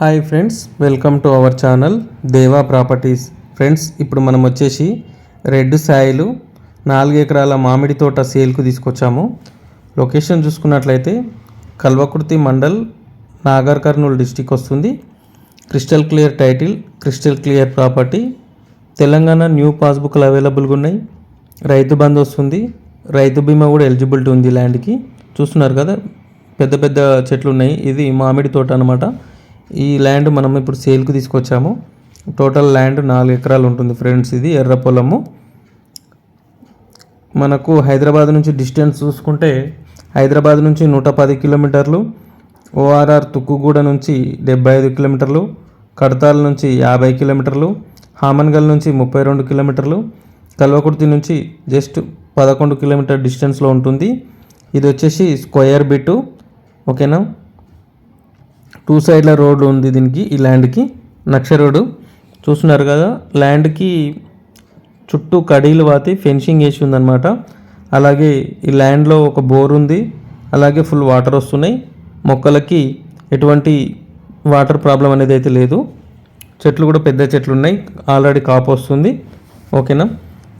Hi friends welcome to our channel Deva properties. Friends ఇప్పుడు మనం వచ్చేసి రెడ్ సాయిలు నాలుగు ఎకరాల మామిడి తోట సేల్కు తీసుకొచ్చాము. లొకేషన్ చూసుకున్నట్లయితే కల్వకుర్తి మండల్ నాగర్ కర్నూలు డిస్టిక్ వస్తుంది. Crystal clear title crystal clear property. Telangana new పాస్బుక్లు అవైలబుల్గా ఉన్నాయి. రైతు బంద్ వస్తుంది. రైతు బీమా కూడా ఎలిజిబిలిటీ ఉంది ల్యాండ్కి. చూస్తున్నారు కదా పెద్ద పెద్ద చెట్లు ఉన్నాయి. ఇది మామిడి తోట అనమాట ఈ ల్యాండ్ మనం ఇప్పుడు సేల్కి తీసుకొచ్చాము. టోటల్ ల్యాండ్ నాలుగు ఎకరాలు ఉంటుంది ఫ్రెండ్స్ ఇది ఎర్ర పొలము. మనకు హైదరాబాద్ నుంచి డిస్టెన్స్ చూసుకుంటే హైదరాబాద్ నుంచి నూట పది కిలోమీటర్లు ఓఆర్ఆర్ తుక్కుగూడ నుంచి డెబ్బై ఐదు కిలోమీటర్లు కడతాల్ నుంచి యాభై కిలోమీటర్లు హామన్గల్ నుంచి ముప్పై రెండు కిలోమీటర్లు కల్వకుర్తి నుంచి జస్ట్ పదకొండు కిలోమీటర్ డిస్టెన్స్లో ఉంటుంది. ఇది వచ్చేసి స్క్వయర్ బిట్ ఓకేనా టూ సైడ్ల రోడ్డు ఉంది దీనికి ఈ ల్యాండ్కి. నక్ష రోడ్డు. చూస్తున్నారు కదా ల్యాండ్కి చుట్టూ కడీలు వాతి ఫెన్సింగ్ వేసి ఉందన్నమాట. అలాగే ఈ ల్యాండ్లో ఒక బోర్ ఉంది అలాగే ఫుల్ వాటర్ వస్తున్నాయి. మొక్కలకి ఎటువంటి వాటర్ ప్రాబ్లం అనేది అయితే లేదు. చెట్లు కూడా పెద్ద చెట్లు ఉన్నాయి ఆల్రెడీ కాపు వస్తుంది. ఓకేనా?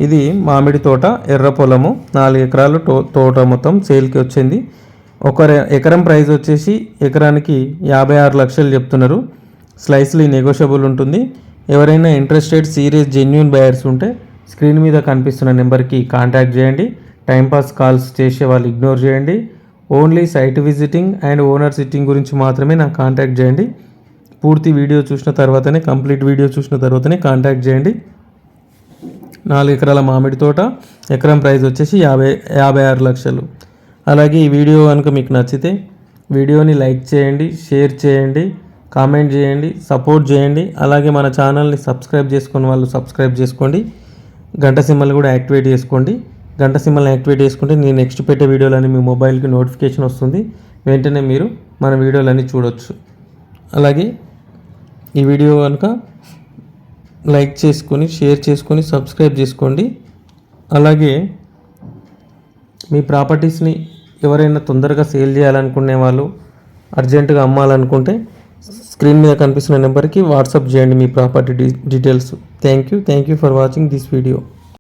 ఇది మామిడి తోట ఎర్ర పొలము నాలుగు ఎకరాలు తో తోట మొత్తం సేల్కి వచ్చింది. ఒక ఎకరం ప్రైస్ వచ్చేసి ఎకరానికి యాభై ఆరు లక్షలు చెప్తున్నారు. స్లైస్లీ నెగోషియబుల్ ఉంటుంది. ఎవరైనా ఇంట్రెస్టెడ్ సీరియస్ జెన్యున్ బయర్స్ ఉంటే స్క్రీన్ మీద కనిపిస్తున్న నెంబర్కి కాంటాక్ట్ చేయండి. టైంపాస్ కాల్స్ చేసే వాళ్ళు ఇగ్నోర్ చేయండి. Only site visiting and owner sitting గురించి మాత్రమే నాకు కాంటాక్ట్ చేయండి. పూర్తి వీడియో చూసిన తర్వాతనే కంప్లీట్ వీడియో చూసిన తర్వాతనే కాంటాక్ట్ చేయండి. నాలుగు ఎకరాల మామిడి తోట ఎకరం ప్రైస్ వచ్చేసి యాభై యాభై ఆరు లక్షలు. అలాగే ఈ వీడియో కనుక మీకు నచ్చితే వీడియోని లైక్ చేయండి షేర్ చేయండి కామెంట్ చేయండి సపోర్ట్ చేయండి. అలాగే మన ఛానల్ని సబ్స్క్రైబ్ చేసుకున్న వాళ్ళు సబ్స్క్రైబ్ చేసుకోండి. గంట సింబల్ కూడా యాక్టివేట్ చేసుకోండి. గంట సింబల్ యాక్టివేట్ చేసుకుంటే నేను నెక్స్ట్ పెట్టే వీడియోలని మీ మొబైల్కి నోటిఫికేషన్ వస్తుంది. వెంటనే మీరు మన వీడియోలన్నీ చూడొచ్చు. అలాగే ఈ వీడియో కనుక లైక్ చేసుకొని షేర్ చేసుకొని సబ్స్క్రైబ్ చేసుకోండి. అలాగే మీ ప్రాపర్టీస్ని ఎవరైనా తొందరగా సేల్ చేయాలనుకునే వాళ్ళు అర్జెంటుగా అమ్మాలనుకుంటే స్క్రీన్ మీద కనిపిస్తున్న నెంబర్కి వాట్సాప్ చేయండి మీ property D details. Thank you. Thank you for watching this video.